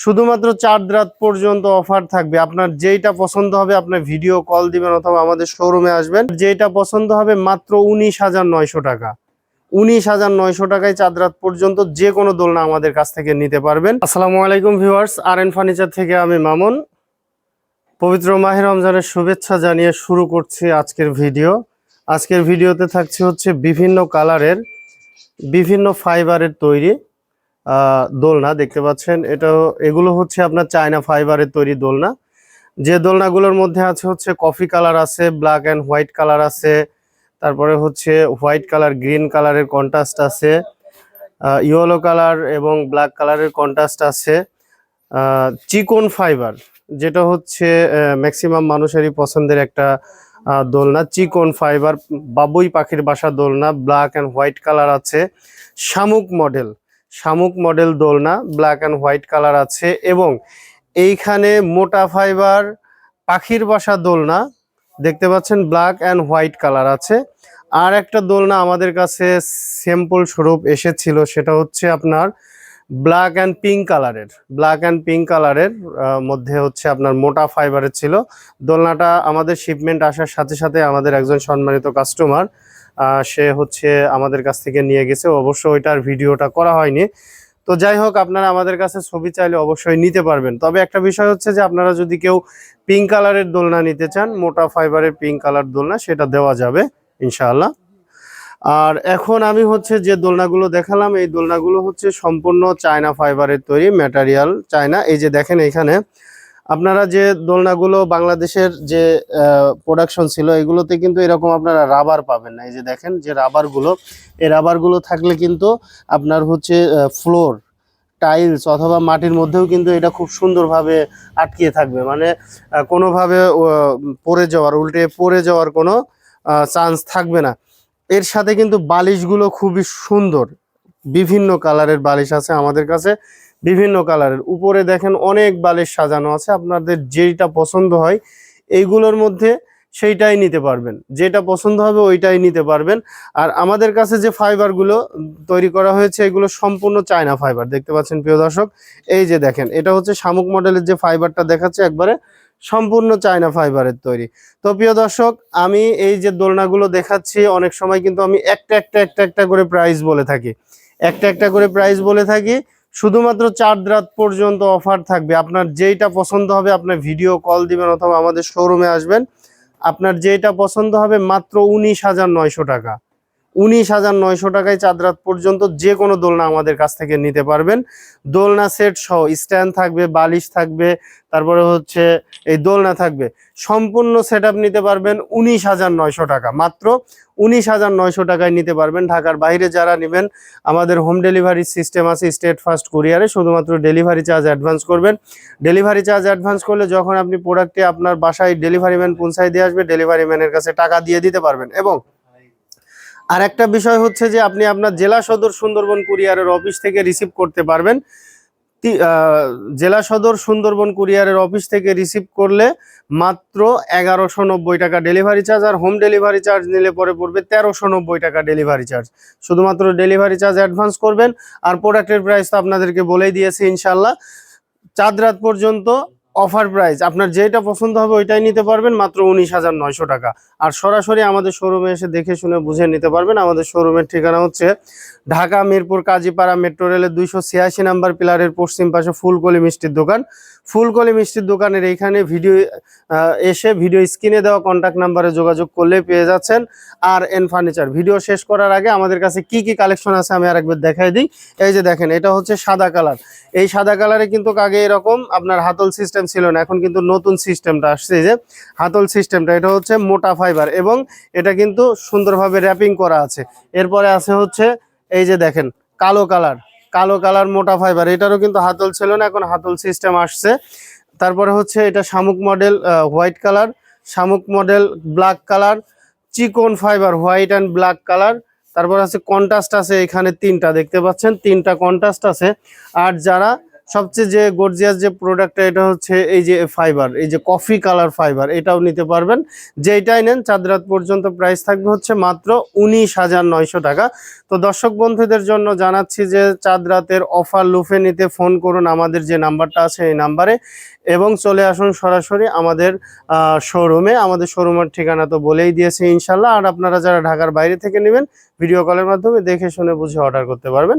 শুধুমাত্র চার রাত পর্যন্ত অফার থাকবে। আপনার যেইটা পছন্দ হবে আপনার ভিডিও কল দিবেন অথবা আমাদের শোরুমে আসবেন। যেটা পছন্দ হবে মাত্র উনিশ হাজার নয়শো টাকা। উনিশ হাজার নয়শো টাকায় চাঁদ রাত পর্যন্ত যে কোনো দোলনা আমাদের কাছ থেকে নিতে পারবেন। আসসালামু আলাইকুম ভিউয়ার্স আর এন ফার্নিচার থেকে আমি মামুন। পবিত্র মাহের রমজানের শুভেচ্ছা জানিয়ে শুরু করছি আজকের ভিডিও। আজকের ভিডিওতে থাকছে হচ্ছে বিভিন্ন কালারের, বিভিন্ন ফাইবারের তৈরি। দোলনা দেখতে পাচ্ছেন। এটা, এগুলো হচ্ছে আপনার চায়না ফাইবারের তৈরি দোলনা। যে দোলনাগুলোর মধ্যে আছে হচ্ছে কফি কালার আছে ব্ল্যাক অ্যান্ড হোয়াইট কালার আছে, তারপরে হচ্ছে হোয়াইট কালার গ্রিন কালারের কন্ট্রাস্ট আছে ইয়েলো কালার এবং ব্ল্যাক কালারের কন্ট্রাস্ট আছে। চিকন ফাইবার যেটা হচ্ছে ম্যাক্সিমাম মানুষেরই পছন্দের একটা দোলনা। চিকন ফাইবার বাবুই পাখির বাসা দোলনা ব্ল্যাক অ্যান্ড হোয়াইট কালার আছে। শামুক মডেল শামুক মডেল দোলনা ব্ল্যাক অ্যান্ড হোয়াইট কালার আছে এবং এইখানে মোটা ফাইবার পাখির বাসা দোলনা, দেখতে পাচ্ছেন ব্ল্যাক অ্যান্ড হোয়াইট কালার আছে। আর একটা দোলনা আমাদের কাছে স্যাম্পল স্বরূপ এসেছিল, সেটা হচ্ছে আপনার ব্ল্যাক অ্যান্ড পিঙ্ক কালারের ব্ল্যাক অ্যান্ড পিঙ্ক কালারের মধ্যে হচ্ছে আপনার মোটা ফাইবারের ছিল। দোলনাটা আমাদের শিপমেন্ট আসার সাথে সাথে আমাদের একজন সম্মানিত কাস্টমার সে হচ্ছে আমাদের কাছ থেকে নিয়ে গেছে। অবশ্য ওইটার ভিডিওটা করা হয়নি। তো যাই হোক, আপনারা আমাদের কাছে ছবি চাইলে অবশ্যই নিতে পারবেন। তবে একটা বিষয় হচ্ছে যে, আপনারা যদি কেউ পিঙ্ক কালারের দোলনা নিতে চান, মোটা ফাইবারের পিঙ্ক কালার দোলনা, সেটা দেওয়া যাবে, ইনশাআল্লাহ। আর এখন আমি হচ্ছে যে দোলনাগুলো দেখালাম, এই দোলনাগুলো হচ্ছে সম্পূর্ণ চায়না ফাইবারের তৈরি ম্যাটেরিয়াল চায়না এই যে দেখেন এখানে আপনারা যে দোলনাগুলো বাংলাদেশের যে প্রোডাকশন ছিল, এগুলোতে কিন্তু এরকম আপনারা রাবার পাবেন না। এই যে দেখেন যে রাবারগুলো এই রাবারগুলো থাকলে কিন্তু আপনার হচ্ছে ফ্লোর টাইলস অথবা মাটির মধ্যেও কিন্তু এটা খুব সুন্দরভাবে আটকিয়ে থাকবে। মানে কোনোভাবে পড়ে যাওয়ার, উল্টে পড়ে যাওয়ার কোনো চান্স থাকবে না। এর সাথে কিন্তু বালিশগুলো খুবই সুন্দর। বিভিন্ন কালারের বালিশ আছে আমাদের কাছে। বিভিন্ন কালারের। উপরে দেখেন অনেক বালিশ সাজানো আছে, আপনাদের যেটা পছন্দ হয় এইগুলোর মধ্যে সেইটাই নিতে পারবেন। যেটা পছন্দ হবে ওইটাই নিতে পারবেন। আর আমাদের কাছে যে ফাইবারগুলো তৈরি করা হয়েছে, এগুলো সম্পূর্ণ চায়না ফাইবার। দেখতে পাচ্ছেন প্রিয় দর্শক, এই যে দেখেন, এটা হচ্ছে শামুক মডেলের যে ফাইবারটা দেখাচ্ছে, একবারে সম্পূর্ণ চায়না ফাইবারের তৈরি। তো প্রিয় দর্শক, আমি এই যে দোলনাগুলো দেখাচ্ছি, অনেক সময় কিন্তু আমি একটা একটা একটা একটা করে প্রাইস বলে থাকি। একটা একটা করে প্রাইস বলে থাকি শুধুমাত্র চার রাত পর্যন্ত অফার থাকবে। আপনার যেইটা পছন্দ হবে আপনার ভিডিও কল দিবেন অথবা আমাদের শোরুমে আসবেন। আপনার যেইটা পছন্দ হবে মাত্র উনিশ হাজার নয়শো টাকা। উনিশ হাজার নয়শো টাকায় চাঁদ রাত পর্যন্ত যে কোনো দোলনা আমাদের কাছ থেকে নিতে পারবেন। দোলনা সেট সহ স্ট্যান্ড থাকবে, বালিশ থাকবে, তারপরে হচ্ছে এই দোলনা থাকবে। সম্পূর্ণ সেট নিতে পারবেন উনিশ হাজার নয়শো টাকা। মাত্র উনিশ হাজার নয়শো টাকায় নিতে পারবেন। ঢাকার বাইরে যারা নেবেন, আমাদের হোম ডেলিভারি সিস্টেম আছে স্টেট ফার্স্ট কুরিয়ারে, শুধুমাত্র ডেলিভারি চার্জ অ্যাডভান্স করবেন। ডেলিভারি চার্জ অ্যাডভান্স করলে যখন আপনি প্রোডাক্টটি আপনার বাসায় ডেলিভারি ম্যান পৌঁছায় দিয়ে আসবে, ডেলিভারি ম্যানের কাছে টাকা দিয়ে দিতে পারবেন এবং আর একটা বিষয় হচ্ছে যে আপনি আপনার জেলা সদর সুন্দরবন কুরিয়ারের অফিস থেকে রিসিভ করতে পারবেন। জেলা সদর সুন্দরবন কুরিয়ারের অফিস থেকে রিসিভ করলে মাত্র এগারোশো নব্বই টাকা ডেলিভারি চার্জ আর হোম ডেলিভারি চার্জ নিলে পরে পড়বে তেরোশো নব্বই টাকা ডেলিভারি চার্জ শুধুমাত্র ডেলিভারি চার্জ অ্যাডভান্স করবেন আর প্রোডাক্টের প্রাইস তো আপনাদেরকে বলেই দিয়েছি ইনশাল্লাহ চাঁদ রাত পর্যন্ত অফার প্রাইস আপনার যেটা পছন্দ হবে ওইটাই নিতে পারবেন মাত্র উনিশ হাজার নয়শো টাকা। আর সরাসরি আমাদের শোরুমে এসে দেখে শুনে বুঝে নিতে পারবেন। আমাদের শোরুমের ঠিকানা হচ্ছে ঢাকা, মিরপুর, কাজীপাড়া মেট্রো রেলের দুইশো ছিয়াশি নাম্বার পিলারের পশ্চিম পাশে ফুলকলি মিষ্টির দোকান। ফুলকলি মিষ্টির দোকানের এইখানে ভিডিও এসে ভিডিও স্ক্রিনে দেওয়া কন্ট্যাক্ট নাম্বারে যোগাযোগ করলে পেয়ে যাচ্ছেন। আর এন ফার্নিচার ভিডিও শেষ করার আগে আমাদের কাছে কি কি কালেকশন আছে আমি আরেকবার দেখাই দিই। এই যে দেখেন, এটা হচ্ছে সাদা কালার এই সাদা কালারে কিন্তু আগে এরকম আপনার হাতল সিস্টেম ছিল না, এখন কিন্তু নতুন সিস্টেমটা আসছে যে। হাতল সিস্টেমটা এটা হচ্ছে মোটা ফাইবার এবং এটা কিন্তু সুন্দরভাবে র্যাপিং করা আছে। এরপরে আছে হচ্ছে, এই যে দেখেন, কালো কালার। কালো কালার মোটা ফাইবার। এটারও কিন্তু হাতল ছিল না, এখন হাতল সিস্টেম আসছে। তারপরে হচ্ছে, এটা শামুক মডেল হোয়াইট কালার শামুক মডেল ব্ল্যাক কালার চিকন fibre white and black colour তারপর আছে কন্ট্রাস্ট আছে এখানে তিনটা, দেখতে পাচ্ছেন? তিনটা কন্ট্রাস্ট আছে। আর যারা সবচেয়ে যে গর্জিয়াস যে প্রোডাক্টটা এটা হচ্ছে এই যে ফাইবার এই যে কফি কালার ফাইবার এটাও নিতে পারবেন। যেইটাই নেন চাঁদ রাত পর্যন্ত প্রাইস থাকবে হচ্ছে মাত্র উনিশ হাজার নয়শো টাকা। তো দর্শক বন্ধুদের জন্য জানাচ্ছি যে চাঁদ রাতের অফার লুফে নিতে ফোন করুন, আমাদের যে নাম্বারটা আছে এই নাম্বারে। এবং চলে আসুন সরাসরি আমাদের শোরুমে আমাদের শোরুমের ঠিকানা তো বলেই দিয়েছে ইনশাল্লাহ আর আপনারা যারা ঢাকার বাইরে থেকে নেবেন ভিডিও কলের মাধ্যমে দেখে শুনে বুঝে অর্ডার করতে পারবেন।